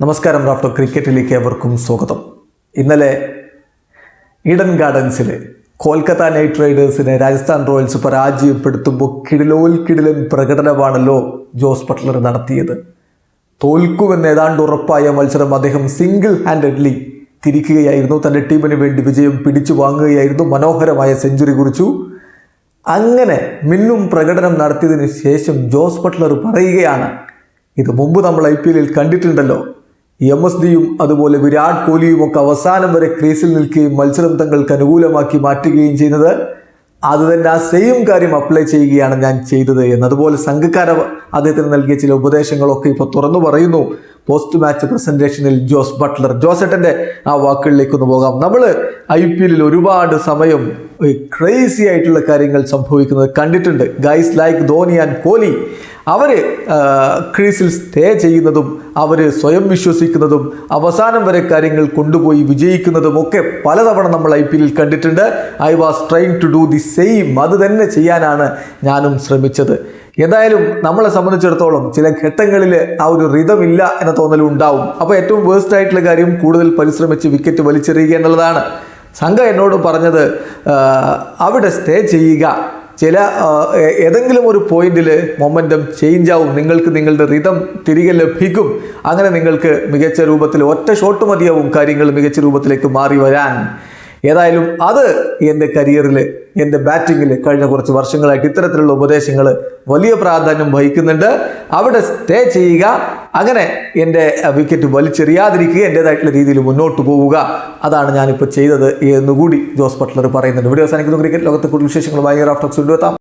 നമസ്കാരം ഡോക്ടർ ക്രിക്കറ്റിലേക്ക് എവർക്കും സ്വാഗതം. ഇന്നലെ ഈഡൻ ഗാർഡൻസിൽ കൊൽക്കത്ത നൈറ്റ് റൈഡേഴ്സിനെ രാജസ്ഥാൻ റോയൽസ് പരാജയപ്പെടുത്തുമ്പോൾ കിടിലോൽ കിടിലൻ പ്രകടനമാണല്ലോ ജോസ് ബട്ട്ലർ നടത്തിയത്. തോൽക്കുമെന്ന് ഏതാണ്ട് ഉറപ്പായ മത്സരം അദ്ദേഹം സിംഗിൾ ഹാൻഡഡ്ലി തിരിക്കുകയായിരുന്നു. തന്റെ ടീമിന് വേണ്ടി വിജയം പിടിച്ചു വാങ്ങുകയായിരുന്നു. മനോഹരമായ സെഞ്ചുറി കുറിച്ചു. അങ്ങനെ മിന്നും പ്രകടനം നടത്തിയതിന് ശേഷം ജോസ് ബട്ട്ലർ പറയുകയാണ് ഇത് മുമ്പ് നമ്മൾ ഐ പി എല്ലിൽ കണ്ടിട്ടുണ്ടല്ലോ. എം എസ് ഡിയും അതുപോലെ വിരാട് കോഹ്ലിയും ഒക്കെ അവസാനം വരെ ക്രീസിൽ നിൽക്കുകയും മത്സരം തങ്ങൾക്ക് അനുകൂലമാക്കി മാറ്റുകയും ചെയ്യുന്നത് അത് തന്നെ ആ സെയിം കാര്യം അപ്ലൈ ചെയ്യുകയാണ് ഞാൻ ചെയ്തത്. എന്ന് അതുപോലെ സംഘക്കാര അദ്ദേഹത്തിന് നൽകിയ ചില ഉപദേശങ്ങളൊക്കെ ഇപ്പോൾ തുറന്നു പറയുന്നു. പോസ്റ്റ് മാച്ച് പ്രസന്റേഷനിൽ ജോസ് ബട്ട്ലർ. ജോസേട്ടന്റെ ആ വാക്കുകളിലേക്ക് ഒന്ന് പോകാം. നമ്മൾ ഐ പി എല്ലിൽ ഒരുപാട് സമയം ക്രേസി ആയിട്ടുള്ള കാര്യങ്ങൾ സംഭവിക്കുന്നത് കണ്ടിട്ടുണ്ട്. Guys like Dhoni and Kohli. അവർ ക്രീസിൽ സ്റ്റേ ചെയ്യുന്നതും അവർ സ്വയം വിശ്വസിക്കുന്നതും അവസാനം വരെ കാര്യങ്ങൾ കൊണ്ടുപോയി വിജയിക്കുന്നതും ഒക്കെ പലതവണ നമ്മൾ ഐ പി എല്ലിൽ കണ്ടിട്ടുണ്ട്. I was trying to do the same അത് തന്നെ ചെയ്യാനാണ് ഞാനും ശ്രമിച്ചത്. എന്തായാലും നമ്മളെ സംബന്ധിച്ചിടത്തോളം ചില ഘട്ടങ്ങളിൽ ആ ഒരു റിതമില്ല എന്ന തോന്നലും ഉണ്ടാവും. അപ്പോൾ ഏറ്റവും വേസ്റ്റ് ആയിട്ടുള്ള കാര്യം കൂടുതൽ പരിശ്രമിച്ച് വിക്കറ്റ് വലിച്ചെറിയുക എന്നുള്ളതാണ്. സംഘ എന്നോട് പറഞ്ഞത് അവിടെ സ്റ്റേ ചെയ്യുക. ചില ഏതെങ്കിലും ഒരു പോയിന്റിൽ മൊമെന്റം ചേഞ്ച് ആവും നിങ്ങൾക്ക് നിങ്ങളുടെ റിതം തിരികെ ലഭിക്കും. അങ്ങനെ നിങ്ങൾക്ക് മികച്ച രൂപത്തിൽ ഒറ്റ ഷോട്ട് മതിയാവും. കാര്യങ്ങൾ മികച്ച രൂപത്തിലേക്ക് മാറി വരാൻ. ഏതായാലും അത് എന്റെ കരിയറിൽ എന്റെ ബാറ്റിങ്ങിൽ കഴിഞ്ഞ കുറച്ച് വർഷങ്ങളായിട്ട് ഇത്തരത്തിലുള്ള ഉപദേശങ്ങൾ വലിയ പ്രാധാന്യം വഹിക്കുന്നുണ്ട്. അവിടെ സ്റ്റേ ചെയ്യുക. അങ്ങനെ എന്റെ വിക്കറ്റ് വലിച്ചെറിയാതിരിക്കുക എന്റേതായിട്ടുള്ള രീതിയിൽ മുന്നോട്ട് പോവുക. അതാണ് ഞാനിപ്പോൾ ചെയ്തത് എന്നുകൂടി ജോസ് ബട്ട്ലർ പറയുന്നുണ്ട്. വീഡിയോ അവസാനിക്കുന്നു. ക്രിക്കറ്റ് ലോകത്തെ കൂടുതൽ വിശേഷങ്ങളുമായി റാഫ്റ്റോക്സ് കൊണ്ടുവെത്താം